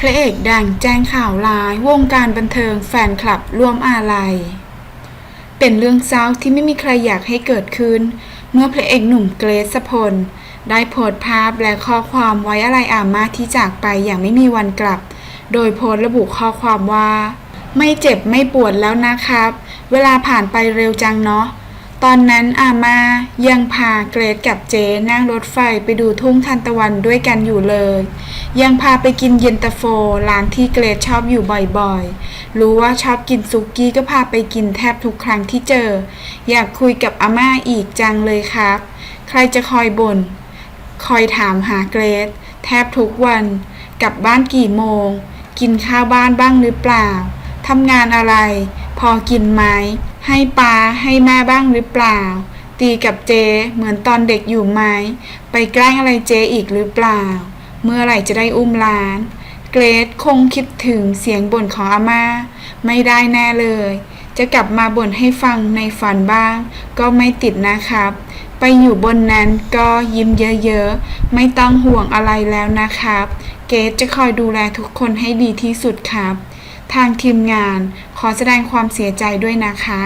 พระเอกดังแจ้งข่าวร้ายวงการบันเทิงแฟนคลับร่วมอาลัย เป็นเรื่องเศร้าที่ไม่มีใครอยากให้เกิดขึ้น เมื่อพระเอกหนุ่มเกรซพล ได้โพสต์ภาพและข้อความไว้อะไรอาม่าที่จากไปอย่างไม่มีวันกลับ โดยโพสต์ระบุข้อความว่า ไม่เจ็บไม่ปวดแล้วนะครับ เวลาผ่านไปเร็วจังเนาะ ตอนนั้นอาม่ายังพาเกรดกับเจนั่งรถไฟไปดูทุ่งทันตะวันด้วยกันอยู่เลย ยังพาไปกินเย็นตาโฟร้านที่เกรดชอบอยู่บ่อยๆ รู้ว่าชอบกินซุกี้ก็พาไปกินแทบทุกครั้งที่เจอ อยากคุยกับอาม่าอีกจังเลยครับ ใครจะคอยบน่น คอยถามหาเกรดแทบทุกวัน กลับบ้านกี่โมง กินข้าวบ้านบ้างหรือเปล่าทำงานอะไร พอกินไหม ให้ปลาให้แม่บ้างหรือเปล่า ตีกับเจเหมือนตอนเด็กอยู่ไหม ไปแกล้งอะไรเจอีกหรือเปล่า เมื่อไหร่จะได้อุ้มหลาน เกรดคงคิดถึงเสียงบ่นของอาม่า ไม่ได้แน่เลย จะกลับมาบ่นให้ฟังในฝันบ้าง ก็ไม่ติดนะครับ ไปอยู่บนนั้นก็ยิ้มเยอะๆ ไม่ต้องห่วงอะไรแล้วนะครับ เกรดจะคอยดูแลทุกคนให้ดีที่สุดครับ ทางทีมงานขอแสดงความเสียใจด้วยนะคะ